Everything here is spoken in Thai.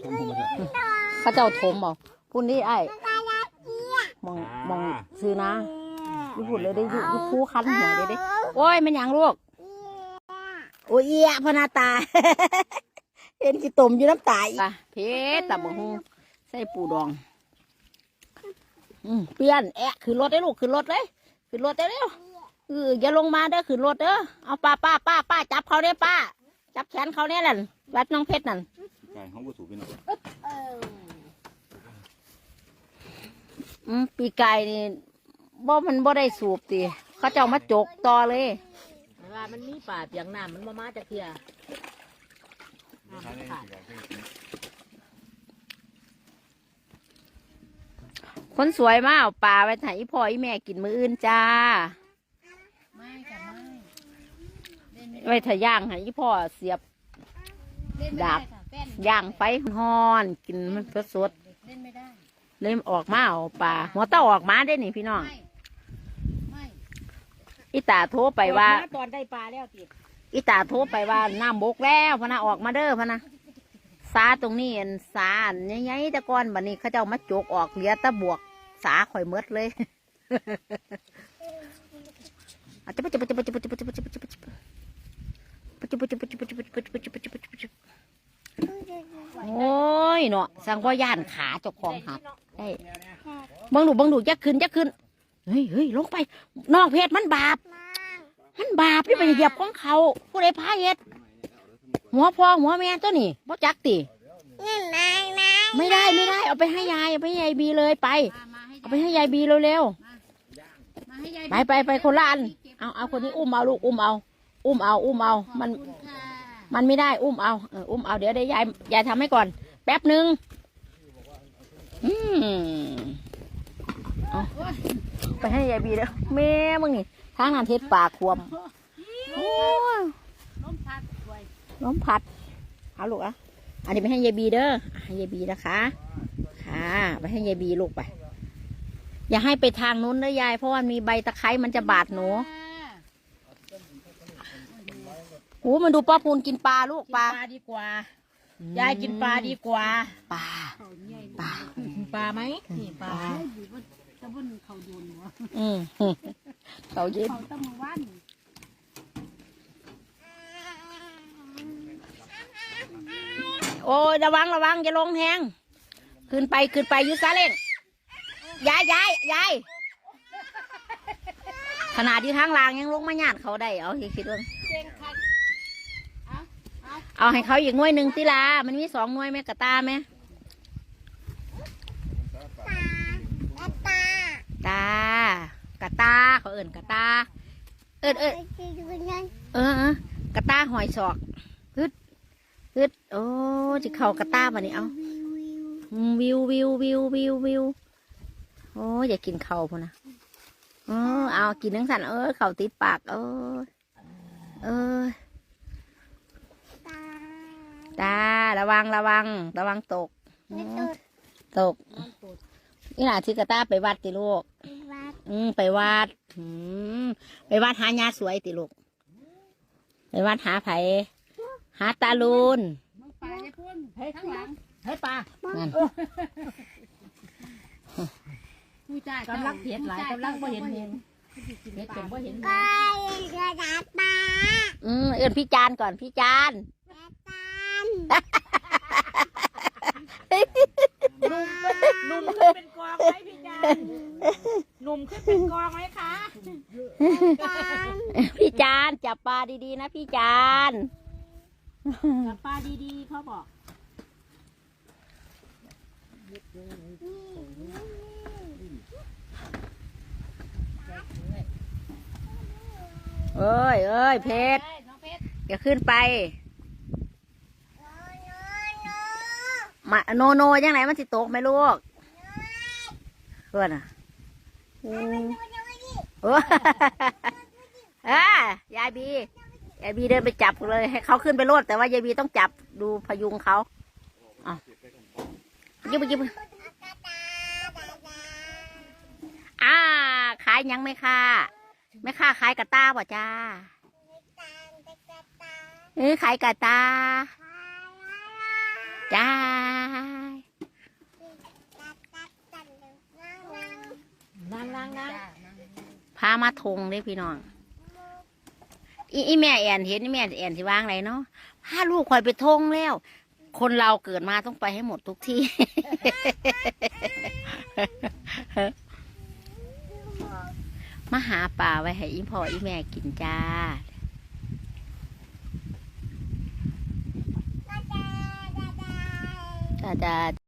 ทุ่มผมมาเถอะเขาเจ้าถมเอาพุ่นนี่ไอ้มองมองซื้อนะญี่ปุ่นเลยได้อยุยุคู่คันหัวเด้เด้โอ้ยมันหยังลูกโอ้ยเอียพนาตาเห็นกี่ตมอยู่น้ำตาอีกเพชรตับหงใส่ปูดองอืมเปลี่ยนแอะขึ้นรถได้ลูกขึ้นรถเลยขึ้นรถได้เร็วเอออย่าลงมาเด้อขึ้นรถเด้อเอาป้าป้าป้าป้าจับเขาเด้อป้า จับแขนเขาเนี่ยนั่นวัดน้องเพชรนั่น ไก่ห้องบุสูพี่น้องอืมปีไก่นี่บ่มันบ่ได้สูบติเขาเจ้ามาจกต่อเลยเวลามันมีป่าเปียงน้ำมันมามาจากเทียใช้ในสี่ไก่ที่กินคนสวยมาเอาปลาไปถ่ายอีพ่ออีแม่กินมื้ออื่นจ้าไม่ค่ะไม่เล่นไม่ไว้ถ่ายย่างให้อีพ่อเสียบเล่นไม่ดาได้บค่ะแป้น ย่างไฟฮอนกินมันสดสดเล่นไม่ได้เล่มออกมาเอาปลาหัวเต้าออกมาได้นี่พี่น้องไม่ไม่อีตาโทรไปว่า ตอนได้ปลาแล้วติดอีตาโทรไปว่าน้ำบกแล้วพนะออกมาเด้อพนะสาตรงนี้อันสาอันใหญ่ตะกอนบัดนี้เขาเจ้ามาจกออกเลียตะบวก สาข่อยเมดเลยจะไปจะไปจะไปจะไปจะ สังว่าย่านขาเจ้าของหักได้เบังดูเบังดูยักขึ้นยักขึ้นเฮ้ยเฮ้ยลงไปนอกเพศมันบาป มันบาปที่ไปเหยียบของเขาผู้ใดพาเฮ็ดหัวพ่อหัวแม่ตัวนี่บ่จักติไม่ได้ไม่ได้ เอาไปให้ยายเอาไปให้ยายบีเลยไปมาให้เอาไปให้ยายบีเร็วมาให้ยายๆไปไปไปคนละอันเอาเอาคนนี้อุ้มเอาลูกอุ้มเอาอุ้มเอาอุ้มเอา มันค่ะมันไม่ได้อุ้มเอาเอออุ้มเอาเดี๋ยวได้ยายยายทำให้ก่อน แป๊บหนึ่ง อืมเอาไปให้ยายบีเด้อแม่มึงนี่ทางนั้นเทศปากควมโอ้ยล้มพัดด้วยล้มพัดเอาลูกอะอันนี้ไปให้ยายบีเด้อให้ยายบีนะคะ ค่ะ ไปให้ยายบีลูกไป อย่าให้ไปทางนู้นนะยาย เพราะว่ามีใบตะไคร้มันจะบาดหนูค่ะโอ้มันดูป้าปูนกินปลาลูกกินปลาปลาดีกว่า ยายกินปลาดีกว่า ปลา ปลา ปลาไหมนี่ปปลาลาตะบุนเขาโดนหัวอืมเขาเย็นเขาต้องมาวันโอ้ยระวังระวังอย่าลงแหงขึ้นไปขึ้นไปอยุซาเล่งยายยายยายขนาดที่ทางล่างยังลงมาหยาดเขาได้เอาคิดคิดว่าเก่งคักเอาเอาเอาให้เขาอีกหน่วยหนึ่งติลามันมีสองหน่วยไหมกระตาไหม ตากระตาเขาเอิ่นกระตา เอินเอินเออเออกระตาหอยศอกฮึดฮึดโอ้จะเข่ากระตาป่ะนี่เอาอืมวิววิววิววิววิวโอ้อย่ากินเข่าพอนะเออเอากินทั้งสันเออเข่าติดปากเออเออตาระวังระวัง ระวังตกอืมตกนี่หล่ะที่กระตาไปวัดติลูก อืมไปวัดอืมไปวัดหายาสวยติลูก ไปวัดหาไผหาตาลูนมึงปลาจะพ่นเฮ้ยข้างหลังเฮ้ยปลานั่นผู้จ่ายกำลังเพียดหลายกำลังบ่เห็นเห็นเห็ดจนบ่เห็นอืมเอื้อนพี่จานก่อนพี่จาน หนุ่มขึ้นเป็นกองไหมพี่จานหนุ่มขึ้นเป็นกองไหมคะ พี่จานจับปลาดีๆนะพี่จานจับปลาดีๆเขาบอกเอ้ยเอ้ยเพชรน้องเพชรอย่าขึ้นไปมาโนโนยังไงมันสิตกไหมลูกเพื่อนอะอื เออยายบียายบีเดินไปจับเลย ให้เขาขึ้นไปโลดแต่ว่ายายบีต้องจับดูพยุงเขาอ๋อยิบยิบอ่าขายยังไม่ค่าไม่ค่าขายกระตาบ่จ้าเออขายกระตาจ้าล้งล้งพามาทงเลยพี่น้อง อีแม่แอนเห็นอีแม่แอนสิวางไรเนาะพาลูกคอยไปทงแล้ว คนเราเกิดมาต้องไปให้หมดทุกที่ มาหาป่าไว้ให้อีพ่ออีแม่กินจ้าจ้าจ้า